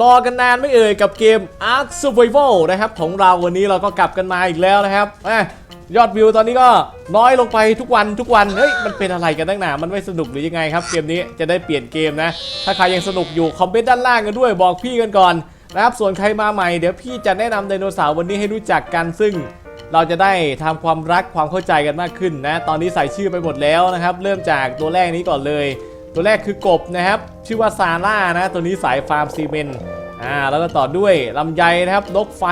รอกันนานไม่เอ่ยกับเกม Ark Survival นะครับของเราวันนี้เราก็กลับกันมาอีกแล้วนะครับอยอดวิวตอนนี้ก็น้อยลงไปทุกวันทุกวัน เฮ้ย มันเป็นอะไรกันตั้งหนามันไม่สนุกหรือยังไงครับ เกมนี้จะได้เปลี่ยนเกมนะ ถ้าใครยังสนุกอยู่ คอมเมนต์ด้านล่างกันด้วยบอกพี่กันก่อนนะครับ ส่วนใครมาใหม่เดี๋ยวพี่จะแนะนำไดโนเสาร์วันนี้ให้รู้จักกันซึ่ง เราจะได้ทำความรักความเข้าใจกันมากขึ้นนะ ตอนนี้ใส่ชื่อไปหมดแล้วนะครับ เริ่มจากตัวแรกนี้ก่อนเลย ตัวแรกคือกบนะครับ ชื่อว่าซาร่านะ ตัวนี้สายฟาร์มซีเมนต์อ่าแล้วก็ต่อด้วยลำไยนะครับนกไฟ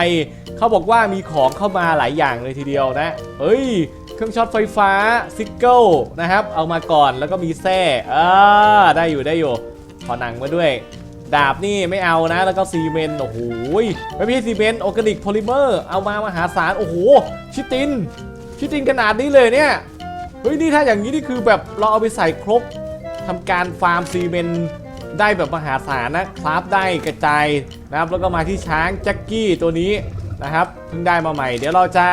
เขาบอกว่ามีของเข้ามาหลายอย่างเลยทีเดียวนะ เฮ้ย เครื่องช็อตไฟฟ้าซิกเกิลนะครับ เอามาก่อนแล้วก็มีแส้อ่าได้อยู่ได้อยู่ขอหนังมาด้วย ดาบนี่ไม่เอานะ แล้วก็ซีเมนต์โอ้โหไม่ใช่ซีเมนต์ออร์แกนิกโพลิเมอร์เอามามหาศาลโอ้โหชิติน ชิตินขนาดนี้เลยเนี่ยเฮ้ยนี่ถ้าอย่างนี้นี่คือแบบเราเอาไปใส่ครก ทำการฟาร์มซีเมนต์ได้แบบมหาศาลนะคราฟได้กระจายนะครับแล้วก็มาที่ช้างแจ็คกี้ตัวนี้นะครับเพิ่งได้มาใหม่ เดี๋ยวเราจะ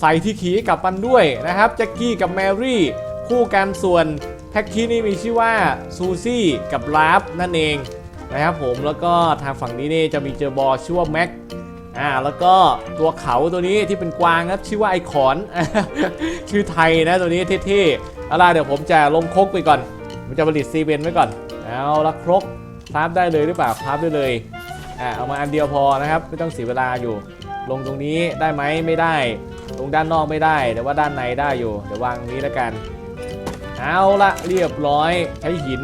ใส่ที่ขี่กับมันด้วยนะครับแจ็คกี้กับแมรี่คู่กันส่วนแพ็กกี้นี่มีชื่อว่าซูซี่กับลาฟนั่นเองนะครับผมแล้วก็ทางฝั่งนี้นี่จะมีเจอบอชื่อว่าแม็กอ่าแล้วก็ตัวเขาตัวนี้ที่เป็นกวางครับชื่อว่าไอคอนชื่อไทยนะตัวนี้เท่ๆเอาล่ะเดี๋ยวผมจะลงคกไปก่อน ผมจะผลิตซีเบนไว้ก่อน เอาละครกคราฟได้เลยหรือเปล่าคราฟได้เลยอ่าเอามาอันเดียวพอนะครับ ไม่ต้องเสียเวลาอยู่ ลงตรงนี้ได้ไหมไม่ได้ ตรงด้านนอกไม่ได้ แต่ว่าด้านในได้อยู่ เดี๋ยววางนี้แล้วกัน เอาละเรียบร้อยใช้หิน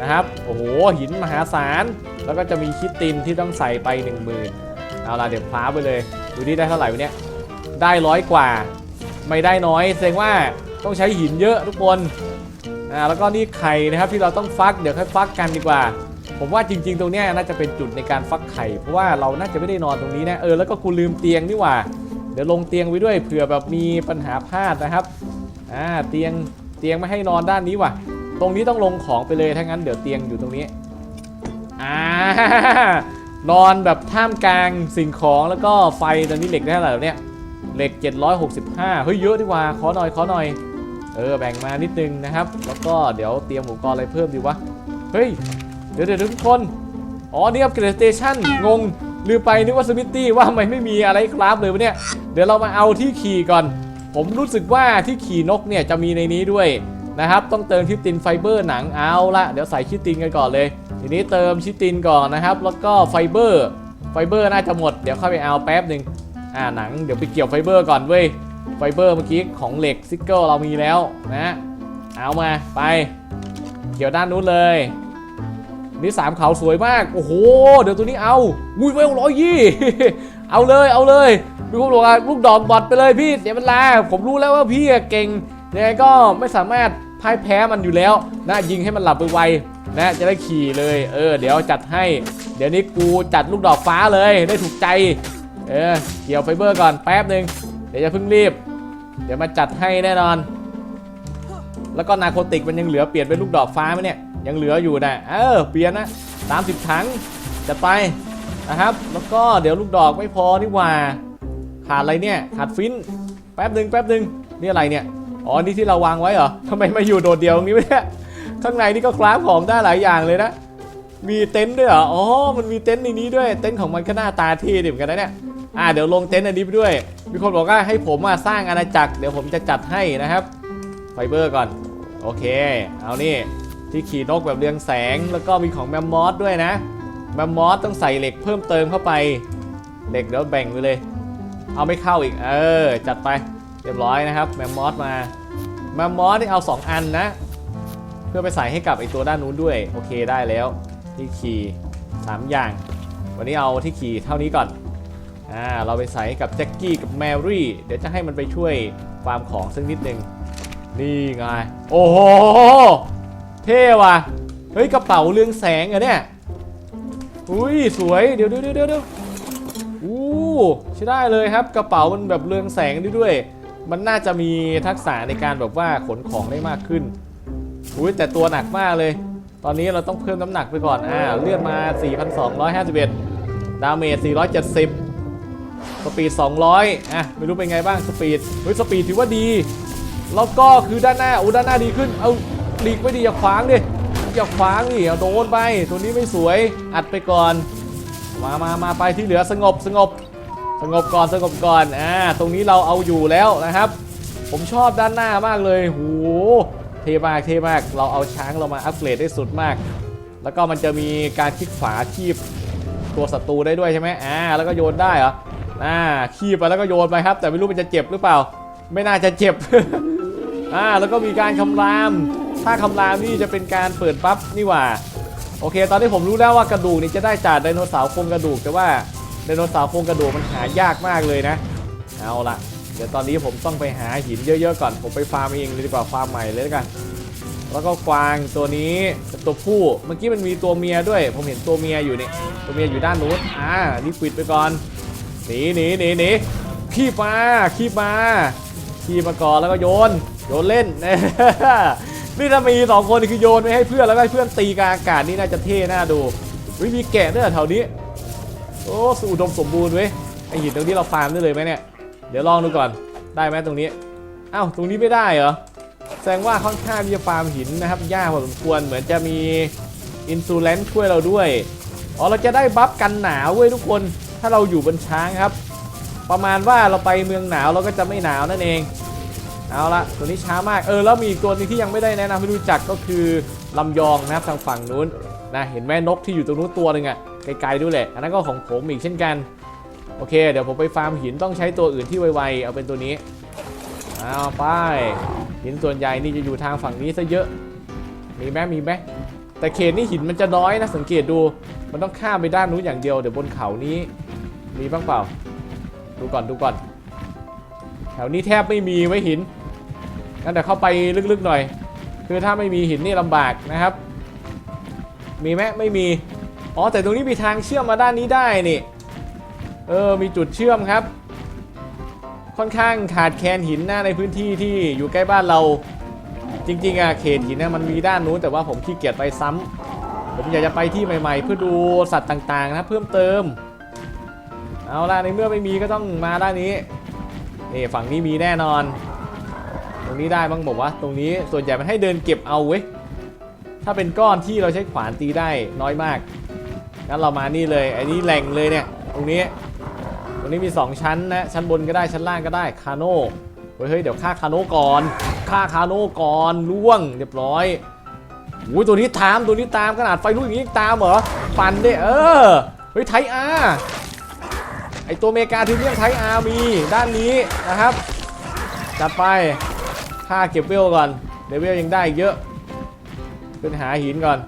นะครับ โอ้โหหินมหาศาล แล้วก็จะมีคิดตินที่ต้องใส่ไป 1 0,000เอาละเดี๋ยวพลาไปเลย ดูดิได้เท่าไหร่วะเนี่ยได้ร้อยกว่า ไม่ได้น้อยแสดงว่าต้องใช้หินเยอะทุกคน อ่าแล้วก็นี่ไข่นะครับที่เราต้องฟักเดี๋ยวค่อยฟักกันดีกว่า ผมว่าจริง ๆ ตรงนี้น่าจะเป็นจุดในการฟักไข่ เพราะว่าเราน่าจะไม่ได้นอนตรงนี้นะเออแล้วก็กูลืมเตียงนี่หว่า เดี๋ยวลงเตียงไว้ด้วยเผื่อแบบมีปัญหาพลาดนะครับอ่าเตียงเตียงไม่ให้นอนด้านนี้ว่ะ ตรงนี้ต้องลงของไปเลยถ้างั้นเดี๋ยวเตียงอยู่ตรงนี้อ่านอนแบบท่ามกลางสิ่งของแล้วก็ไฟตอนนี้เหล็กได้เท่าไหร่แล้วเนี่ยเหล็ก 765 เฮ้ยเยอะดีกว่าขอหน่อยขอหน่อย เออแบ่งมานิดนึงนะครับ แล้วก็เดี๋ยวเตรียมอุปกรณ์อะไรเพิ่มดีวะ เฮ้ย เดี๋ยวเดี๋ยวทุกคน อ๋อนี่อัปเกรดสเตชันงงลืมไปนึกว่าสมิธตี้ว่าทำไมไม่มีอะไรคราฟเลยวะเนี่ย เดี๋ยวเรามาเอาที่ขี่ก่อน ผมรู้สึกว่าที่ขี่นกเนี่ยจะมีในนี้ด้วยนะครับ ต้องเติมชิตินไฟเบอร์หนังเอาละเดี๋ยวใส่ชิตินกันก่อนเลย ทีนี้เติมชิตินก่อนนะครับ แล้วก็ไฟเบอร์ ไฟเบอร์น่าจะหมด เดี๋ยวเข้าไปเอาแป๊บหนึ่งอ่าหนังเดี๋ยวไปเกี่ยวไฟเบอร์ก่อนเว้ย ไฟเบอร์เมื่อกี้ของเหล็กซิกเกิลเรามีแล้วนะเอามาไป เกี่ยวด้านนู้นเลยนี่สามเขาสวยมาก โอ้โห เดี๋ยวตัวนี้เอาอุ้ยเวลร้อยยี่ เอาเลยเอาเลยมีคนบอกว่าลูกดอกบอดไปเลยพี่เสียเวลา ผมรู้แล้วว่าพี่เก่งยังไงก็ไม่สามารถพ่ายแพ้มันอยู่แล้วนะยิงให้มันหลับไปไวๆนะจะได้ขี่เลย เออ เดี๋ยวจัดให้ เดี๋ยวนี้กูจัดลูกดอกฟ้าเลยได้ถูกใจ เออเกี่ยวไฟเบอร์ก่อนแป๊บหนึ่งเดี๋ยวจะเพิ่งรีบ เดี๋ยวมาจัดให้แน่นอน แล้วก็นาโคติกมันยังเหลือเปลี่ยนเป็นลูกดอกฟ้าไหมเนี่ย ยังเหลืออยู่นะ เออ เปลี่ยนนะ30ถังจะไปนะครับ แล้วก็เดี๋ยวลูกดอกไม่พอนี่หว่า ขาดอะไรเนี่ย ขาดฟิน แป๊บหนึ่งแป๊บหนึ่งนี่อะไรเนี่ย อ๋อ นี่ที่เราวางไว้เหรอทำไมมาอยู่โดดเดียวตรงนี้วะเนี่ยข้างในนี่ก็คราฟของได้หลายอย่างเลยนะ มีเต็นท์ด้วยเหรอ อ๋อ มันมีเต็นท์ในนี้ด้วย เต็นท์ของมันก็หน้าตาเท่ดีเหมือนกันนะเนี่ย อ่าเดี๋ยวลงเต็นท์อันนี้ไปด้วย มีคนบอกว่าให้ผมมาสร้างอาณาจักร เดี๋ยวผมจะจัดให้นะครับ ไฟเบอร์ก่อน โอเค เอานี่ ที่ขี่นกแบบเรืองแสง แล้วก็มีของแมมมอสด้วยนะ แมมมอสต้องใส่เหล็กเพิ่มเติมเข้าไป เหล็กเดี๋ยวแบ่งไปเลย เอาไม่เข้าอีก เออ จัดไป เรียบร้อยนะครับ แมมมอสมา แมมมอสที่เอา 2 อันนะ เพื่อไปใส่ให้กับไอตัวด้านนู้นด้วย โอเคได้แล้ว ที่ขี่3อย่าง วันนี้เอาที่ขี่เท่านี้ก่อน อ่าเราไปใส่กับแจ็คกี้กับแมรี่ เดี๋ยวจะให้มันไปช่วยฟาร์มของสักนิดนึง นี่ไง โอ้โห เท่ว่ะ เฮ้ยกระเป๋าเรืองแสงอะเนี่ยอุ้ยสวย เดี๋ยวเดี๋ยวเดี๋ยวเดี๋ยวอู้ใช้ได้เลยครับ กระเป๋ามันแบบเรืองแสงด้ด้วย มันน่าจะมีทักษะในการแบบว่าขนของได้มากขึ้นอุ้ยแต่ตัวหนักมากเลย ตอนนี้เราต้องเพิ่มน้ำหนักไปก่อน อ่าเลื่อนมา 4,251 ดาเมจ470 สปีด 200 อะ ไม่รู้เป็นไงบ้างสปีด เฮ้ย สปีดถือว่าดี แล้วก็คือด้านหน้าโอ้ด้านหน้าดีขึ้น เอาหลีกไม่ดีอย่าขวางดิ อย่าขวางดิเอาโดนไป ตัวนี้ไม่สวย อัดไปก่อน มามามาไปที่เหลือสงบสงบ สงบก่อนสงบก่อน อ่า ตรงนี้เราเอาอยู่แล้วนะครับ ผมชอบด้านหน้ามากเลยโหเท่มากเท่มาก เราเอาช้างเรามาอัปเกรดได้สุดมาก แล้วก็มันจะมีการคลิกฝาคีบตัวศัตรูได้ด้วยใช่ไหมอ่า แล้วก็โยนได้เหรอ อ่าคีบไปแล้วก็โยนไปครับ แต่ไม่รู้มันจะเจ็บหรือเปล่า ไม่น่าจะเจ็บ อ่าแล้วก็มีการคำราม ถ้าคำรามนี่จะเป็นการเปิดปั๊บนี่หว่า โอเค ตอนนี้ผมรู้แล้วว่ากระดูกนี่จะได้จากไดโนเสาร์โครงกระดูกแต่ว่าไดโนเสาร์โครงกระดูกมันหายากมากเลยนะ เอาละเดี๋ยวตอนนี้ผมต้องไปหาหินเยอะๆก่อน ผมไปฟาร์มเองเลยดีกว่าฟาร์มใหม่เลยแล้วกัน แล้วก็กวางตัวนี้เป็นตัวผู้ เมื่อกี้มันมีตัวเมียด้วย ผมเห็นตัวเมียอยู่นี่ ตัวเมียอยู่ด้านนู้น อ่า นี่ปิดไปก่อน หนีหนีหนีหนีขี้มาขี้มาขี้มาก่อนแล้วก็โยน โยนเล่น นี่ถ้ามีสองคนคือโยนไปให้เพื่อนแล้วให้เพื่อนตีกลางอากาศนี่น่าจะเท่น่าดูวิมีแกะด้วยแถวนี้ โอ้สุดมสมบูรณ์เว้ยไอหินตรงนี้เราฟาร์มได้เลยไหมเนี่ย เดี๋ยวลองดูก่อนได้ไหมตรงนี้อ้าวตรงนี้ไม่ได้เหรอแสดงว่าค่อนข้างที่จะฟาร์มหินนะครับยากพอสมควรเหมือนจะมีอินซูเลนช่วยเราด้วยอ๋อเราจะได้บัฟกันหนาวเว้ยทุกคน ถ้าเราอยู่บนช้างครับ ประมาณว่าเราไปเมืองหนาวเราก็จะไม่หนาวนั่นเอง เอาละตัวนี้ช้ามากเออแล้วมีอีกตัวนึงที่ยังไม่ได้แนะนำให้รู้จักก็คือลำยองนะครับทางฝั่งนู้นนะเห็นแม่นกที่อยู่ตรงนู้นตัวหนึ่งอะไกลๆด้วยแหละอันนั้นก็ของผมอีกเช่นกันโอเค เดี๋ยวผมไปฟาร์มหินต้องใช้ตัวอื่นที่ไวๆเอาเป็นตัวนี้เอาไปหินส่วนใหญ่นี่จะอยู่ทางฝั่งนี้ซะเยอะ มีไหมมีไหมแต่เขตนี่หินมันจะน้อยนะสังเกตดู มันต้องข้ามไปด้านนู้นอย่างเดียวเดี๋ยวบนเขานี้ มีบ้างเปล่า ดูก่อนดูก่อน แถวนี้แทบไม่มีไว้หินงั้นเดี๋ยวเข้าไปลึกๆหน่อย คือถ้าไม่มีหินนี่ลำบากนะครับ มีไหมไม่มี อ๋อแต่ตรงนี้มีทางเชื่อมมาด้านนี้ได้นี่ เออมีจุดเชื่อมครับ ค่อนข้างขาดแคลนหินหน้าในพื้นที่ที่อยู่ใกล้บ้านเรา จริงๆอะเขตหินเนี่ยมันมีด้านนู้นแต่ว่าผมขี้เกียจไปซ้ำผมอยากจะไปที่ใหม่ ๆ เพื่อดูสัตว์ต่างๆนะเพิ่มเติม เอาล่ะในเมื่อไม่มีก็ต้องมาด้านนี้นี่ฝั่งนี้มีแน่นอน ตรงนี้ได้บ้างบอกว่า ตรงนี้ส่วนใหญ่มันให้เดินเก็บเอาเว้ยถ้าเป็นก้อนที่เราใช้ขวานตีได้น้อยมากงั้นเรามานี่เลยไอ้นี่แหล่งเลยเนี่ย ตรงนี้ ตรงนี้มี 2 ชั้นนะ ชั้นบนก็ได้ชั้นล่างก็ได้คาโน่เฮ้ยเดี๋ยวฆ่าคาโน่ก่อนฆ่าคาโน่ก่อนล่วงเรียบร้อยอุ้ยตัวนี้ตามตัวนี้ตามขนาดไฟลุกอย่างนี้ตามเหรอฟันเด้เออเฮ้ยไทยอา ไอตัวเมกาทีเรียมไทยอาร์มีด้านนี้นะครับ จัดไปฆ่าเก็บเวลก่อนเดเวลยังได้เยอะขึ้นหาหินก่อน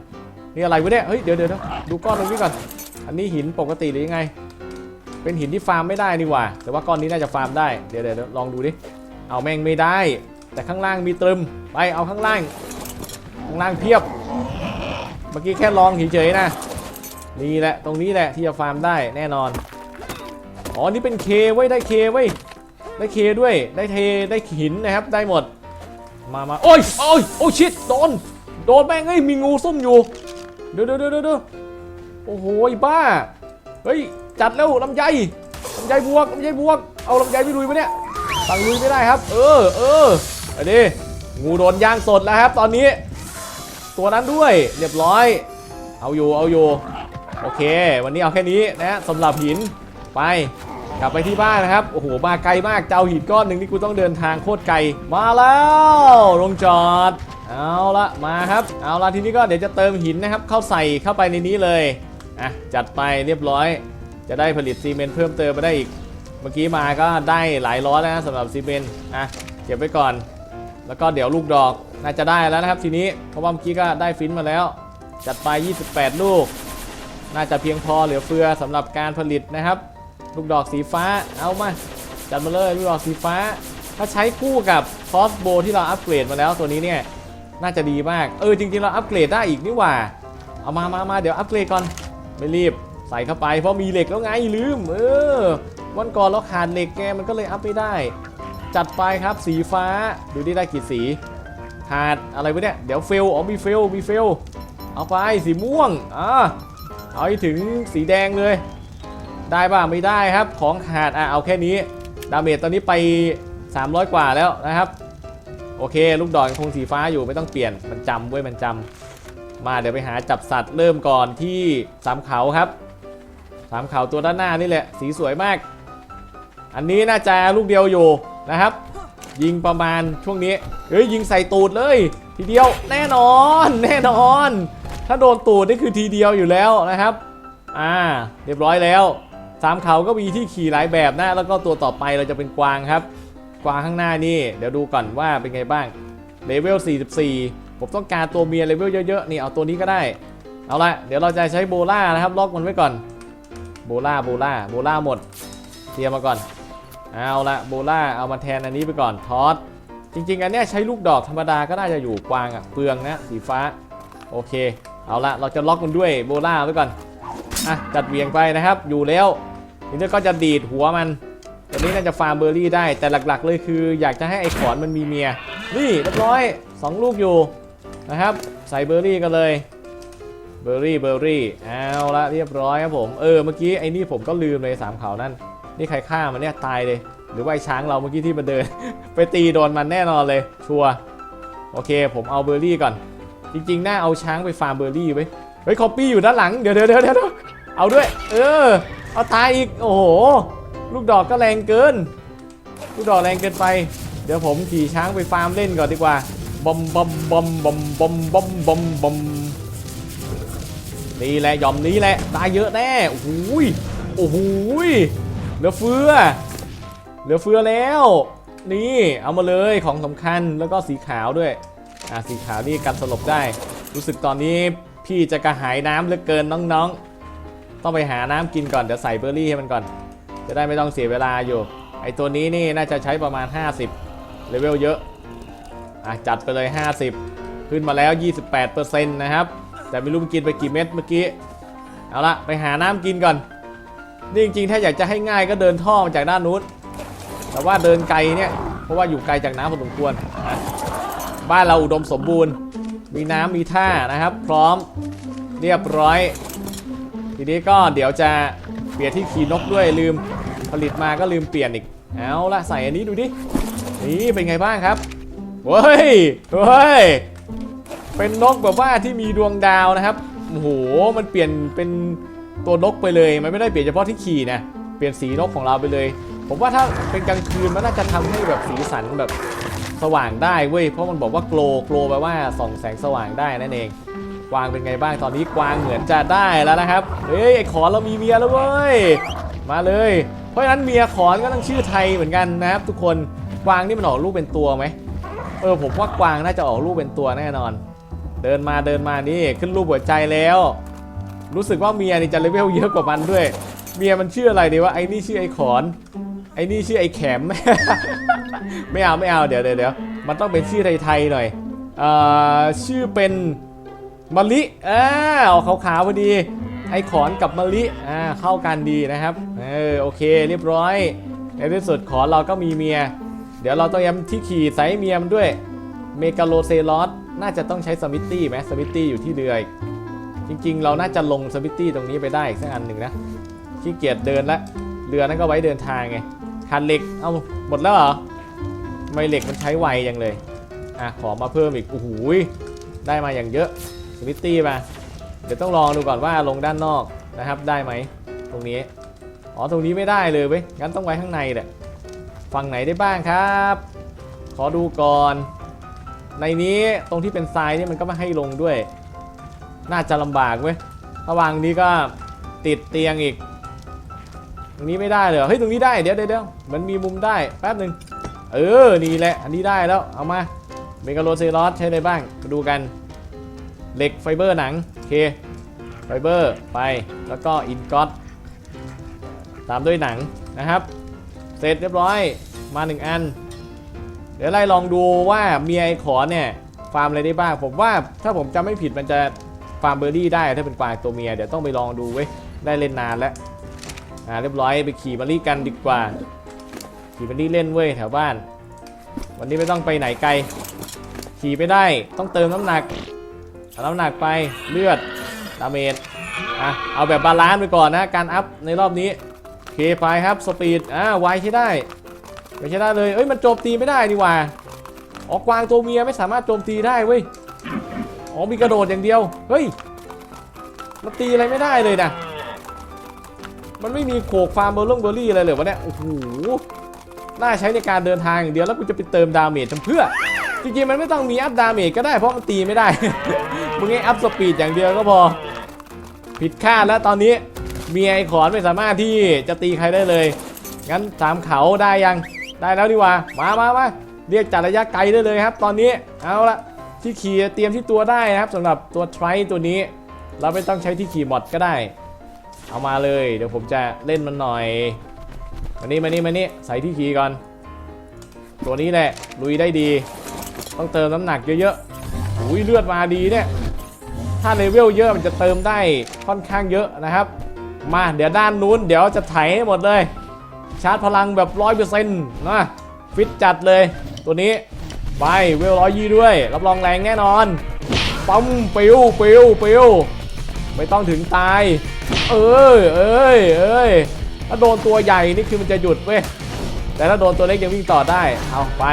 นี่อะไรวะเนี่ย เฮ้ยเดี๋ยวเดี๋ยวเดี๋ยวดูก้อนตรงนี้ก่อน อันนี้หินปกติหรือยังไง เป็นหินที่ฟาร์มไม่ได้นี่หว่า แต่ว่าก้อนนี้น่าจะฟาร์มได้เดี๋ยวเดี๋ยวเดี๋ยวลองดูดิ เอาแม่งไม่ได้ แต่ข้างล่างมีตรึม ไปเอาข้างล่าง ข้างล่างเพียบ เมื่อกี้แค่ลองเฉยๆนะ นี่แหละ ตรงนี้แหละที่จะฟาร์มได้แน่นอน อ๋อนี่เป็นเคไว้ได้เคไว้ได้เคด้วยได้เทได้หินนะครับได้หมด มามาโอ้ยโอ้ยโอ้ชิตโดนโดนแม่งเอ้ยมีงูซุ่มอยู่เดี๋ยวเดี๋ยวเดี๋ยวเดี๋ยวโอ้โห้บ้าเฮ้ยจัดแล้วลำไยลำไยบวกลำไยบวกเอาลำไยไปลุยปะเนี่ยสั่งลุยไม่ได้ครับ เออเออไอ้ดิงูโดนย่างสดแล้วครับ ตอนนี้ ตัวนั้นด้วยเรียบร้อย เอาอยู่เอาอยู่โอเค วันนี้เอาแค่นี้นะฮะสำหรับหินไป กลับไปที่บ้านนะครับ โอ้โห มาไกลมากเจ้าหินก้อนหนึ่งนี่กูต้องเดินทางโคตรไกล มาแล้วลงจอด เอาละมาครับ เอาละทีนี้ก็เดี๋ยวจะเติมหินนะครับ เข้าใส่เข้าไปในนี้เลย อะ จัดไปเรียบร้อย จะได้ผลิตซีเมนต์เพิ่มเติมมาได้อีก เมื่อกี้มาก็ได้หลายร้อยแล้วนะสำหรับซีเมนต์ อะ เก็บไว้ก่อน แล้วก็เดี๋ยวลูกดอกน่าจะได้แล้วนะครับทีนี้ เพราะว่าเมื่อกี้ก็ได้ฟินมาแล้ว จัดไป 28 ลูก น่าจะเพียงพอเหลือเฟือสำหรับการผลิตนะครับ ลูกดอกสีฟ้าเอามาจัดมาเลยลูกดอกสีฟ้า ถ้าใช้คู่กับคอสโบที่เราอัปเกรดมาแล้วตัวนี้เนี่ยน่าจะดีมากเออจริงๆเราอัปเกรดได้อีกนี่หว่าเอามามามาเดี๋ยวอัปเกรดก่อนไม่รีบใส่เข้าไปเพราะมีเหล็กแล้วไงลืมเออวันก่อนเราขาดเหล็กแกมันก็เลยอัพไม่ได้ จัดไปครับสีฟ้าดูได้ได้กี่สีขาดอะไรวะเนี่ยเดี๋ยวเฟลอ๋อมีเฟลมีเฟลเอาไปสีม่วงอ่าเอาให้ถึงสีแดงเลย ได้ป่ะไม่ได้ครับของขาดอะเอาแค่นี้ดาเมจตอนนี้ไป 300 กว่าแล้วนะครับ โอเค ลูกดอกคงสีฟ้าอยู่ไม่ต้องเปลี่ยนมันจำเว้ยมันจำมาเดี๋ยวไปหาจับสัตว์เริ่มก่อนที่สามเขาครับสามเขาตัวด้านหน้านี่แหละสีสวยมาก อันนี้น่าจะลูกเดียวอยู่นะครับ ยิงประมาณช่วงนี้เฮ้ยยิงใส่ตูดเลย ทีเดียวแน่นอนแน่นอน ถ้าโดนตูดนี่คือทีเดียวอยู่แล้วนะครับ อ่า เรียบร้อยแล้ว สามเขาก็มีที่ขี่หลายแบบนะ แล้วก็ตัวต่อไปเราจะเป็นกวางครับ กวางข้างหน้านี่ เดี๋ยวดูก่อนว่าเป็นไงบ้าง เลเวล 44 ผมต้องการตัวเมียเลเวลเยอะๆ นี่เอาตัวนี้ก็ได้ เอาละเดี๋ยวเราจะใช้โบล่านะครับ ล็อกมันไว้ก่อน โบล่าโบล่าโบล่าหมดเตรียมมาก่อน เอาละโบล่าเอามาแทนอันนี้ไปก่อน ทอส จริงๆ อันเนี้ยใช้ลูกดอกธรรมดาก็น่าจะอยู่กวางอะเปลืองนะ สีฟ้า โอเค เอาละเราจะล็อกมันด้วยโบล่าไว้ก่อน อะ จัดเวียงไปนะครับ อยู่แล้ว ทีนี้ก็จะดีดหัวมันตัวนี้น่าจะฟาร์มเบอร์รี่ได้แต่หลักๆเลยคือ อยากจะให้ไอ้ขอนมันมีเมีย นี่เรียบร้อยสองลูกอยู่นะครับ ใส่เบอร์รี่กันเลยเบอร์รี่เบอร์รี่เอาละเรียบร้อยครับผมเออเมื่อกี้ไอ้นี่ผมก็ลืมเลยสามเขานั่นนี่ใครฆ่ามันเนี่ยตายเลย หรือว่าไอ้ช้างเราเมื่อกี้ที่มันเดิน ไปตีโดนมันแน่นอนเลย ชัวร์โอเค ผมเอาเบอร์รี่ก่อน จริงๆน่าเอาช้างไปฟาร์มเบอร์รี่ไว้เฮ้ยคอปปี้อยู่ด้านหลังเดี๋ยวเดี๋ยวเดี๋ยวเดี๋ยวเอาด้วย เออ เอาตายอีก โอ้โห ลูกดอกก็แรงเกิน ลูกดอกแรงเกินไป เดี๋ยวผมขี่ช้างไปฟาร์มเล่นก่อนดีกว่าบอมบอมบอมบอมบอมบอมบอมบอมนี่แหละย่อมนี้แหละตายเยอะแน่โอ้โหยโอ้โหยเหลือเฟือ เหลือเฟือแล้ว นี่เอามาเลยของสำคัญแล้วก็สีขาวด้วยอ่าสีขาวนี่กันสลบได้ รู้สึกตอนนี้พี่จะกระหายน้ำเหลือเกินน้องๆ ต้องไปหาน้ำกินก่อน เดี๋ยวใส่เบอร์รี่ให้มันก่อน จะได้ไม่ต้องเสียเวลาอยู่ ไอตัวนี้นี่น่าจะใช้ประมาณ 50เลเวลเยอะ อะจัดไปเลย 50 ขึ้นมาแล้ว 28%นะครับ แต่ไม่รู้มันกินไปกี่เม็ดเมื่อกี้ เอาละไปหาน้ำกินก่อน นี่จริงๆ ถ้าอยากจะให้ง่ายก็เดินท่อมาจากด้านนู้น แต่ว่าเดินไกลเนี่ย เพราะว่าอยู่ไกลจากน้ำพอสมควร บ้านเราอุดมสมบูรณ์ มีน้ำมีท่านะครับ พร้อมเรียบร้อย ทีนี้ก็เดี๋ยวจะเปลี่ยนที่ขี่นกด้วยลืมผลิตมาก็ลืมเปลี่ยนอีก เอาละใส่อันนี้ดูดิ นี่เป็นไงบ้างครับเฮ้ยเฮ้ย เป็นนกแบบว่าที่มีดวงดาวนะครับ โอ้โห มันเปลี่ยนเป็นตัวนกไปเลย มันไม่ได้เปลี่ยนเฉพาะที่ขี่นะ เปลี่ยนสีนกของเราไปเลย ผมว่าถ้าเป็นกลางคืนมันน่าจะทำให้แบบสีสันแบบสว่างได้เว้ย เพราะมันบอกว่าโกลโกลแปลว่าส่องแสงสว่างได้นั่นเอง กวางเป็นไงบ้างตอนนี้กวางเหมือนจะได้แล้วนะครับเฮ้ยไอ้ขอนเรามีเมียแล้วเว้ยมาเลย เพราะฉะนั้นเมียขอนก็ต้องชื่อไทยเหมือนกันนะครับทุกคนกวางนี่มันออกลูกเป็นตัวไหมเออผมว่ากวางน่าจะออกลูกเป็นตัวแน่นอน เดินมาเดินมานี่ขึ้นรูปหัวใจแล้ว รู้สึกว่าเมียนี่จะเลเวลเยอะกว่ามันด้วย เมียมันชื่ออะไรดีวะไอ้นี่ชื่อไอ้ขอนไอ้นี่ชื่อไอ้แขม ไม่เอาไม่เอาเดี๋ยวเดี๋ยวเดี๋ยวมันต้องเป็นชื่อไทยๆหน่อยเอ่อชื่อเป็น มะลิอ่าออกขาวๆพอดี ไอ้ขอนกับมะลิอ่าเข้ากันดีนะครับ เออโอเคเรียบร้อย ในที่สุดขอนเราก็มีเมีย เดี๋ยวเราต้องย้ำที่ขี่ไซส์เมียมนด้วย เมกาโลเซลอสน่าจะต้องใช้สมิตตี้ไหมสมิตตี้อยู่ที่เรือจริงๆ เราน่าจะลงสมิตตี้ตรงนี้ไปได้อีกสักอันหนึ่งนะขี้เกียจเดินละเรือนั้นก็ไว้เดินทางไงคันเหล็กเอาหมดแล้วเหรอไม่เหล็กมันใช้ไวจังเลยอะขอมาเพิ่มอีกโอ้โหได้มาอย่างเยอะ สมิตตี้มาเดี๋ยวต้องลองดูก่อนว่าลงด้านนอกนะครับได้ไหมตรงนี้อ๋อตรงนี้ไม่ได้เลยเว้ยงั้นต้องไว้ข้างในแหละฝั่งไหนได้บ้างครับ ขอดูก่อน ในนี้ตรงที่เป็นทรายนี่มันก็ไม่ให้ลงด้วย น่าจะลำบากเว้ยระหว่างนี้ก็ติดเตียงอีก ตรงนี้ไม่ได้เลยเฮ้ยตรงนี้ได้เดี๋ยวเดี๋ยวมันมีมุมได้แป๊บหนึ่งเออนี่แหละอันนี้ได้แล้วเอามาเมกาโลเซลอสใช้อะไรบ้างมาดูกัน เหล็กไฟเบอร์หนังโอเคไฟเบอร์ไปแล้วก็อินกอตตามด้วยหนังนะครับ เสร็จเรียบร้อยมาหนึ่งอัน เดี๋ยวไล่ลองดูว่าเมียไอขอเนี่ยฟาร์มอะไรได้บ้าง ผมว่าถ้าผมจำไม่ผิดมันจะฟาร์มเบอร์รี่ได้ถ้าเป็นกวางตัวเมียเดี๋ยวต้องไปลองดูเว้ยได้เล่นนานแล้วอ่าเรียบร้อยไปขี่มารี่กันดีกว่า ขี่มารี่เล่นเว้ยแถวบ้าน วันนี้ไม่ต้องไปไหนไกล ขี่ไปได้ต้องเติมน้ำหนัก น้ำหนักไปเลือดดาเมจอะเอาแบบบาลานซ์ไปก่อนนะ การอัพในรอบนี้เคไปครับสปีดอ่าไวใช้ได้ไม่ใช้ได้เลยเอ้ยมันโจมตีไม่ได้นี่ว่าอ๋อกวางตัวเมียไม่สามารถโจมตีได้เว้ยอ๋อมีกระโดดอย่างเดียวเฮ้ยมันตีอะไรไม่ได้เลยนะมันไม่มีโขกฟาร์มเบอร์ลงเบอร์รี่อะไรเลยวะเนี่ยโอ้โหน่าใช้ในการเดินทางอย่างเดียวแล้วกูจะไปเติมดาเมจทำเพื่อจริงๆมันไม่ต้องมีอัพดาเมจก็ได้เพราะมันตีไม่ได้ มึงให้อัพสปีดอย่างเดียวก็พอ ผิดคาดแล้วตอนนี้มีไอขอนไม่สามารถที่จะตีใครได้เลย งั้นสามเขาได้ยังได้แล้วดีกว่า มามามาเรียกจากระยะไกลได้เลยครับ ตอนนี้เอาละที่ขี่เตรียมที่ตัวได้นะครับสำหรับตัวไทรตัวนี้ เราไม่ต้องใช้ที่ขี่มอดก็ได้ เอามาเลยเดี๋ยวผมจะเล่นมันหน่อยมานี่มานี่มานี่ใส่ที่ขี่ก่อน ตัวนี้แหละลุยได้ดี ต้องเติมน้ำหนักเยอะๆอุ้ยเลือดมาดีเนี่ย ถ้าเลเวลเยอะมันจะเติมได้ค่อนข้างเยอะนะครับ มาเดี๋ยวด้านนู้นเดี๋ยวจะไถให้หมดเลย ชาร์จพลังแบบร้อยเปอร์เซ็นต์นะฟิตจัดเลย ตัวนี้ไปเวลร้อยยี่ด้วย รับรองแรงแน่นอนปั๊มปิวปิวปิวไม่ต้องถึงตาย เอ้ยเอ้ยเอ้ยถ้าโดนตัวใหญ่นี่คือมันจะหยุดเว้ยแต่ถ้าโดนตัวเล็กยังวิ่งต่อได้ เอาไป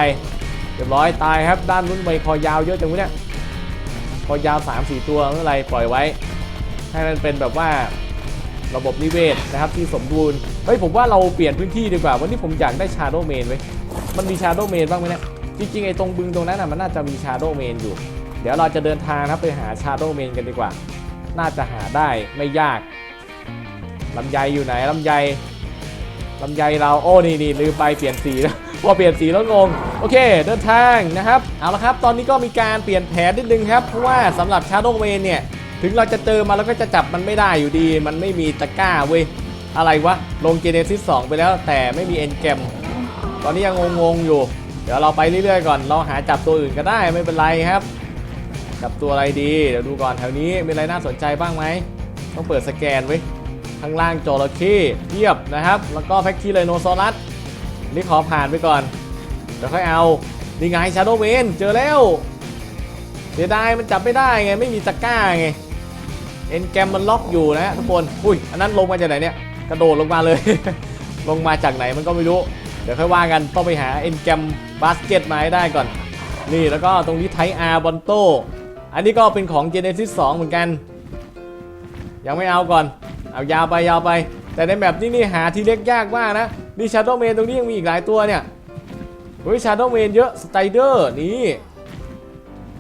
เรียบร้อยตายครับ ด้านนู้นไปคอยาวเยอะจังวะเนี่ย คอยาว 3-4 ตัวไม่เป็นไรปล่อยไว้ ให้มันเป็นแบบว่าระบบนิเวศนะครับที่สมบูรณ์เฮ้ยผมว่าเราเปลี่ยนพื้นที่ดีกว่า วันนี้ผมอยากได้ชาโดเมนไว้มันมีชาโดเมนบ้างไหมเนี่ยจริงๆไอ้ตรงบึงตรงนั้นน่ะมันน่าจะมีชาโดเมนอยู่ เดี๋ยวเราจะเดินทางนะครับไปหาชาโดเมนกันดีกว่า น่าจะหาได้ไม่ยากลำไยอยู่ไหนลำไยลำไยเราโอ้นี่นี่ลืมไปเปลี่ยนสีแล้ว พอเปลี่ยนสีแล้วงง โอเค เดินทางนะครับ เอาละครับ ตอนนี้ก็มีการเปลี่ยนแผนนิดนึงครับ เพราะว่าสำหรับชาโดว์เมนเนี่ย ถึงเราจะเจอมาแล้วก็จะจับมันไม่ได้อยู่ดี มันไม่มีตะก้าเว้ย อะไรวะ ลงเจเนซิส2ไปแล้วแต่ไม่มีเอ็นแกมตอนนี้ยังงงๆอยู่ เดี๋ยวเราไปเรื่อยๆก่อน เราหาจับตัวอื่นก็ได้ไม่เป็นไรครับ จับตัวอะไรดี เดี๋ยวดูก่อนแถวนี้มีอะไรน่าสนใจบ้างไหม ต้องเปิดสแกนไว้ยข้างล่างจระเข้เทียบนะครับ แล้วก็แพ็กคีไลโนซอรัส นี่ขอผ่านไปก่อนเดี๋ยวค่อยเอา นี่ไงชาโดเวนเจอแล้วเสียดายมันจับไม่ได้ไง ไม่มีตะกร้าไง เอ็นแกมมันล็อกอยู่นะทุกคน อุ้ย อันนั้นลงมาจากไหนเนี่ย กระโดดลงมาเลย ลงมาจากไหนมันก็ไม่รู้ เดี๋ยวค่อยว่ากัน ต้องไปหาเอ็นแกมบาสเกตมาให้ได้ก่อน นี่แล้วก็ตรงนี้ไทอาร์บอนโต อันนี้ก็เป็นของ Genesis 2เหมือนกัน ยังไม่เอาก่อน เอายาวไปยาวไป แต่ในแบบนี้นี่หาทีเล็กยากมากนะ นี่ชาร์โดเมนตรงนี้ยังมีอีกหลายตัวเนี่ยเฮ้ยชาร์โดเมนเยอะสไตเดอร์นี่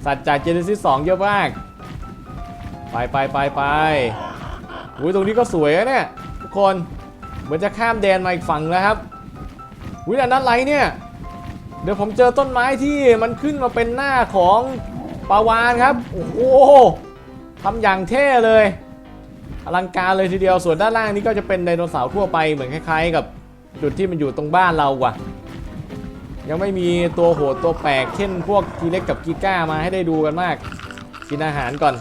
สัตว์จาก Genesis 2เยอะมาก ไปไปไปไปอุ้ยตรงนี้ก็สวยนะเนี่ยทุกคนเหมือนจะข้ามแดนมาอีกฝั่งแล้วครับอุ้ยอันนั้นไรเนี่ยเดี๋ยวผมเจอต้นไม้ที่มันขึ้นมาเป็นหน้าของปาวานครับโอ้โหทำอย่างเท่เลยอลังการเลยทีเดียวส่วนด้านล่างนี้ก็จะเป็นไดโนเสาร์ทั่วไปเหมือนคล้ายๆกับ จุดที่มันอยู่ตรงบ้านเราว่ะ ยังไม่มีตัวโหดตัวแปลกเช่นพวกทีเล็กกับกีก้ามาให้ได้ดูกันมาก กินอาหารก่อน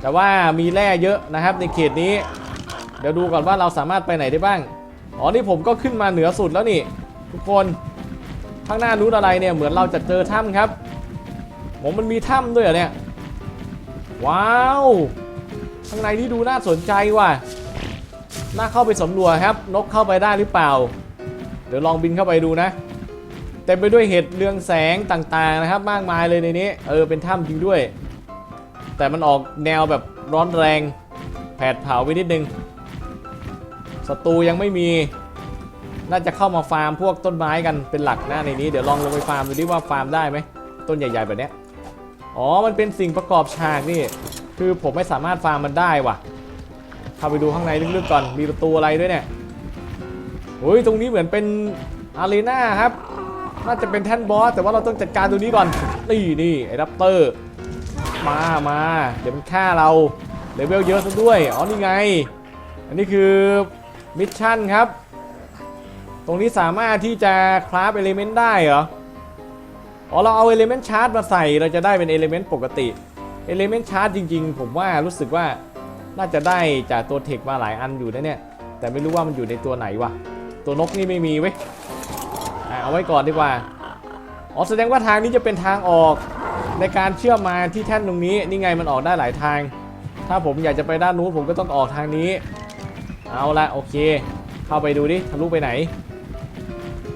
แต่ว่ามีแร่เยอะนะครับในเขตนี้ เดี๋ยวดูก่อนว่าเราสามารถไปไหนได้บ้าง อ๋อนี่ผมก็ขึ้นมาเหนือสุดแล้วนี่ ทุกคนข้างหน้านู้นอะไรเนี่ยเหมือนเราจะเจอถ้ำครับผมมันมีถ้ำด้วยเหรอเนี่ย ว้าวข้างในนี่ดูน่าสนใจว่ะ น่าเข้าไปสำรวจครับ นกเข้าไปได้หรือเปล่า เดี๋ยวลองบินเข้าไปดูนะเต็มไปด้วยเห็ดเรืองแสงต่างๆนะครับ มากมายเลยในนี้ เออเป็นถ้ำจริงด้วย แต่มันออกแนวแบบร้อนแรง แผดเผาไปนิดนึงศัตรูยังไม่มี น่าจะเข้ามาฟาร์มพวกต้นไม้กันเป็นหลักนะในนี้เดี๋ยวลองลงไปฟาร์มดูดิว่าฟาร์มได้ไหมต้นใหญ่ๆแบบนี้อ๋อมันเป็นสิ่งประกอบฉากนี่ คือผมไม่สามารถฟาร์มมันได้ว่ะเข้าไปดูข้างในลึกๆก่อนมีประตูอะไรด้วยเนี่ย โอ้ยตรงนี้เหมือนเป็นอารีนาครับน่าจะเป็นแท่นบอสแต่ว่าเราต้องจัดการตัวนี้ก่อนนี่นี่ไอ้ดับเตอร์มามาเดี๋ยวมันฆ่าเราเลเวลเยอะซะด้วยอ๋อนี่ไง อันนี้คือมิชชั่นครับ ตรงนี้สามารถที่จะคราฟเอลิเมนต์ได้เหรออ๋อเราเอาเอลิเมนต์ชาร์จมาใส่เราจะได้เป็นเอลิเมนต์ปกติเอลิเมนต์ชาร์จจริงๆ ผมว่ารู้สึกว่าน่าจะได้จากตัวเทคมาหลายอันอยู่นะเนี่ยแต่ไม่รู้ว่ามันอยู่ในตัวไหนวะ ตัวนกนี่ไม่มีเว้ยเอาไว้ก่อนดีกว่า อ๋อแสดงว่าทางนี้จะเป็นทางออกในการเชื่อมมาที่แท่นตรงนี้ นี่ไงมันออกได้หลายทาง ถ้าผมอยากจะไปด้านนู้นผมก็ต้องออกทางนี้ เอาละโอเค เข้าไปดูดิทะลุไปไหน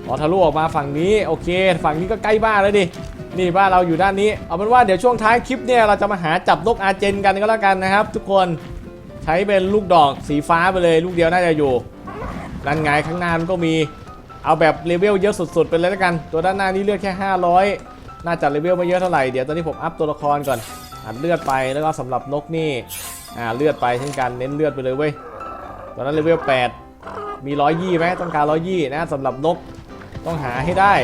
อ๋อทะลุออกมาฝั่งนี้โอเค ฝั่งนี้ก็ใกล้บ้านแล้วดิ นี่บ้านเราอยู่ด้านนี้ เอาเป็นว่าเดี๋ยวช่วงท้ายคลิปเนี่ยเราจะมาหาจับนกอาเจนกันก็แล้วกันนะครับ ทุกคน ใช้เป็นลูกดอกสีฟ้าไปเลย ลูกเดียวน่าจะอยู่ นั่นไงข้างหน้ามันก็มี เอาแบบเลเวลเยอะสุดๆไปเลยแล้วกัน ตัวด้านหน้านี้เลือดแค่ 500 น่าจะเลเวลไม่เยอะเท่าไหร่ เดี๋ยวตอนนี้ผมอัพตัวละครก่อน อัดเลือดไป แล้วก็สำหรับนกนี่ อ่าเลือดไปเช่นกัน เน้นเลือดไปเลยเว้ย ตอนนั้นเลเวล8มีร้อยยี่ไหมต้องการร้อยยี่นะสำหรับนก ต้องหาให้ได้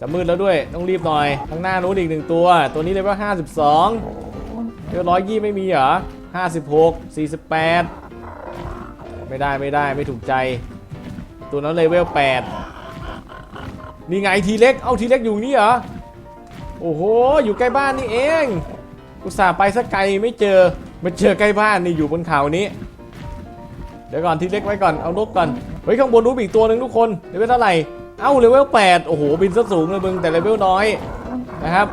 จะมืดแล้วด้วย ต้องรีบหน่อย ข้างหน้านู้นอีกหนึ่งตัว ตัวนี้เลเวล52เลเวลร้อยยี่ไม่มีเหรอ56 48 ไม่ได้ไม่ได้ไม่ถูกใจ ตัวนั้นเลเวล8นี่ไงทีเล็ก เอาทีเล็กอยู่นี่เหรอ โอ้โห อยู่ใกล้บ้านนี่เอง อุตส่าห์ไปสักไกลไม่เจอมาเจอใกล้บ้านนี่อยู่บนเขานี้ เดี๋ยวก่อนทีเล็กไว้ก่อน เอานกก่อน เฮ้ยข้างบนรู้อีกตัวหนึ่งทุกคน เลเวลเท่าไหร่ เอ้าเลเวล8โอ้โหบินซะสูงเลยมึงแต่เลเวลน้อยนะครับ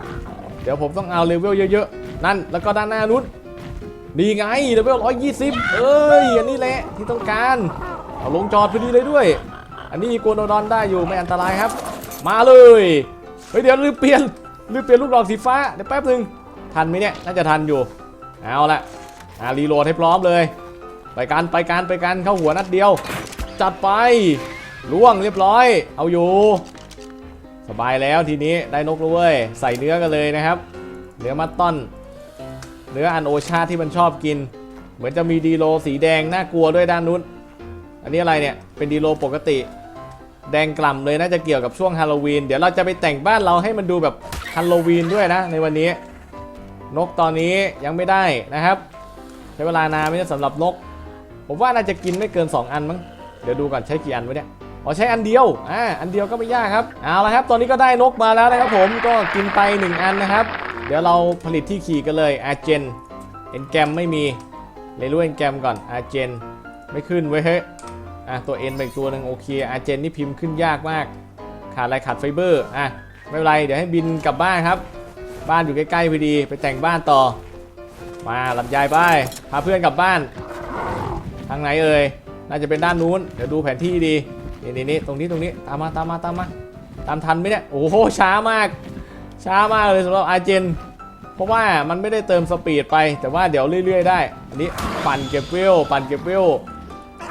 เดี๋ยวผมต้องเอาเลเวลเยอะๆ นั่นแล้วก็ด้านหน้านู้น ดีไงเลเวล120เอ้ย อันนี้แหละที่ต้องการ เอาลงจอดพอดีเลยด้วย อันนี้โกโนดอนได้อยู่ไม่อันตรายครับ มาเลย เฮ้ยเดี๋ยวลืมเปลี่ยนลืมเปลี่ยนลูกดอกสีฟ้าเดี๋ยวแป๊บหนึ่งทันไหมเนี่ยน่าจะทันอยู่ เอาละอ่ารีโหลดให้พร้อมเลย ไปกันไปกันไปกันเข้าหัวนัดเดียว จัดไปล่วงเรียบร้อย เอาอยู่ สบายแล้วทีนี้ได้นกแล้วเว้ยใส่เนื้อกันเลยนะครับเนื้อมัตตอน เนื้ออันโอชาที่มันชอบกิน เหมือนจะมีดีโลสีแดงน่ากลัวด้วยด้านนู้น อันนี้อะไรเนี่ยเป็นดีโลปกติ แดงกล่ำเลยน่าจะเกี่ยวกับช่วงฮาโลวีนเดี๋ยวเราจะไปแต่งบ้านเราให้มันดูแบบฮาโลวีนด้วยนะ ในวันนี้ นกตอนนี้ยังไม่ได้นะครับ ใช้เวลานานไมเนี่สำหรับนก ผมว่าน่าจะกินไม่เกิน 2 อันมั้งเดี๋ยวดูก่อนใช้กี่อันวะเนี่ย อ๋อใช้อันเดียว อ่า อันเดียวก็ไม่ยากครับ เอาละครับ ตอนนี้ก็ได้นกมาแล้วนะครับผม ก็กินไป 1 อันนะครับ เดี๋ยวเราผลิตที่ขี่กันเลย อาเจน เอ็นแกมไม่มีเลยรู้เอ็นแกมก่อน อาเจน ไม่ขึ้นเว้เฮ้ย อะตัว N ไปอีกตัวหนึ่งโอเค อาเจนนี่พิมพ์ขึ้นยากมาก ขาดอะไรขาดไฟเบอร์ อะ ไม่เป็นไร เดี๋ยวให้บินกลับบ้านครับ บ้านอยู่ใกล้ๆพอดี ไปแต่งบ้านต่อ มาลำยายไป พาเพื่อนกลับบ้าน ทางไหนเอ่ย น่าจะเป็นด้านนู้น เดี๋ยวดูแผนที่ดี นี่นี่นี่ตรงนี้ตรงนี้ตามมาตามมาตามมาตามทันไหมเนี่ยโอ้โหช้ามาก ช้ามากเลยสำหรับอาเจน เพราะว่ามันไม่ได้เติมสปีดไป แต่ว่าเดี๋ยวเรื่อย ๆ ได้ อันนี้ปั่นเก็บเวลปั่นเก็บเวล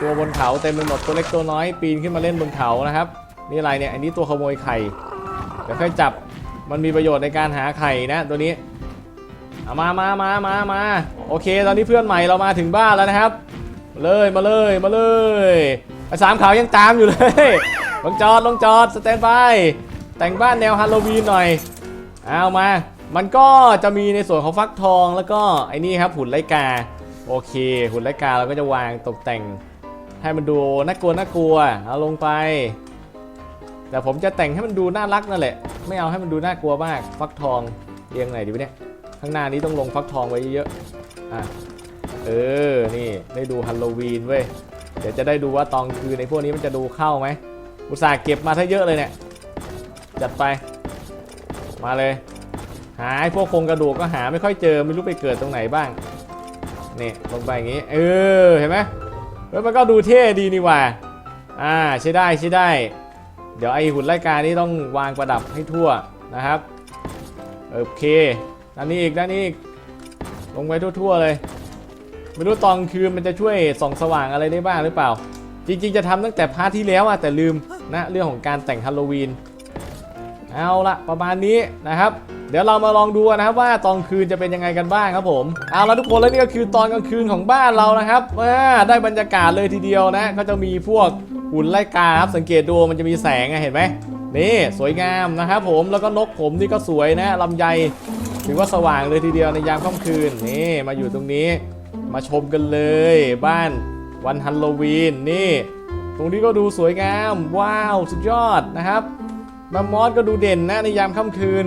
ตัวบนเขาเต็มไปหมดตัวเล็กตัวน้อยปีนขึ้นมาเล่นบนเขานะครับนี่อะไรเนี่ยอันนี้ตัวขโมยไข่เดี๋ยวค่อยจับมันมีประโยชน์ในการหาไข่นะตัวนี้ามามามามามาโอเค ตอนนี้เพื่อนใหม่เรามาถึงบ้านแล้วนะครับ มาเลย มาเลย มาเลย สามขาวยังตามอยู่เลย ลงจอดลงจอดสแตนบายแต่งบ้านแนวฮาโลวีนหน่อย เอามา มันก็จะมีในส่วนของฟักทองแล้วก็ไอ้นี่ครับหุ่นไลกา โอเค หุ่นไลกาเราก็จะวางตกแต่ง ให้มันดูน่ากลัวน่ากลัว เอาลงไป แต่ผมจะแต่งให้มันดูน่ารักนั่นแหละ ไม่เอาให้มันดูน่ากลัวมาก ฟักทองเรียงไหนดีวะเนี่ย ข้างหน้านี้ต้องลงฟักทองไว้เยอะ อะ เออ นี่ได้ดูฮัลโลวีนเว้ย เดี๋ยวจะได้ดูว่าตอนคืนในพวกนี้มันจะดูเข้าไหมอุตส่าห์เก็บมาถ้าเยอะเลยเนี่ย จัดไป มาเลย หาไอ้พวกโครงกระดูกก็หาไม่ค่อยเจอไม่รู้ไปเกิดตรงไหนบ้าง นี่ลงไปอย่างงี้ เออเห็นไหมเฮ้ยมันก็ดูเท่ดีนี่หว่า อ่าใช้ได้ใช้ได้ เดี๋ยวไอ้หุ่นไล่กานี่ต้องวางประดับให้ทั่วนะครับ โอเคด้านนี้อีกด้านนี้อีก ลงไปทั่วๆเลย ไม่รู้ตอนคืนมันจะช่วยส่องสว่างอะไรได้บ้างหรือเปล่า จริง ๆ จะทำตั้งแต่พาร์ทที่แล้วอะแต่ลืมนะเรื่องของการแต่งฮาโลวีนเอาละประมาณนี้นะครับ เดี๋ยวเรามาลองดูนะครับว่าตอนคืนจะเป็นยังไงกันบ้างครับผมเอาละทุกคนแล้วนี่ก็คือตอนกลางคืนของบ้านเรานะครับอ่าได้บรรยากาศเลยทีเดียวนะก็จะมีพวกหุ่นไล่กาครับสังเกตดูมันจะมีแสงเห็นไหมนี่สวยงามนะครับผมแล้วก็นกผมนี่ก็สวยนะลำไยถือว่าสว่างเลยทีเดียวในยามค่ำคืนนี่มาอยู่ตรงนี้ มาชมกันเลย บ้านวันฮัลโลวีนนี่ ตรงนี้ก็ดูสวยงาม ว้าว สุดยอดนะครับมมมอสก็ดูเด่นนะในยามค่ำคืน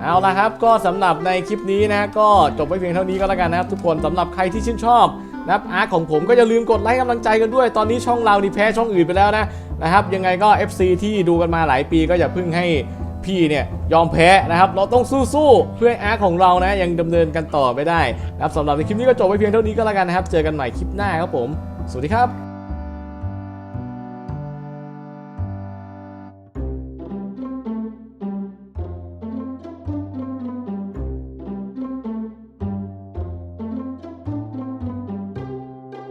เอาละครับก็สำหรับในคลิปนี้นะก็จบไปเพียงเท่านี้ก็แล้วกันนะครับทุกคนสำหรับใครที่ชื่นชอบนะครับอาร์ตของผมก็อย่าลืมกดไลค์กำลังใจกันด้วย ตอนนี้ช่องเรานี่แพ้ช่องอื่นไปแล้วนะนะครับยังไงก็ FC ที่ดูกันมาหลายปีก็อย่าพิ่งให้ พี่เนี่ยยอมแพ้นะครับ เราต้องสู้ๆเพื่ออาร์ของเรานะยังดำเนินกันต่อไปได้นะครับสำหรับในคลิปนี้ก็จบไปเพียงเท่านี้ก็แล้วกันนะครับ เจอกันใหม่คลิปหน้าครับผม สวัสดีครับ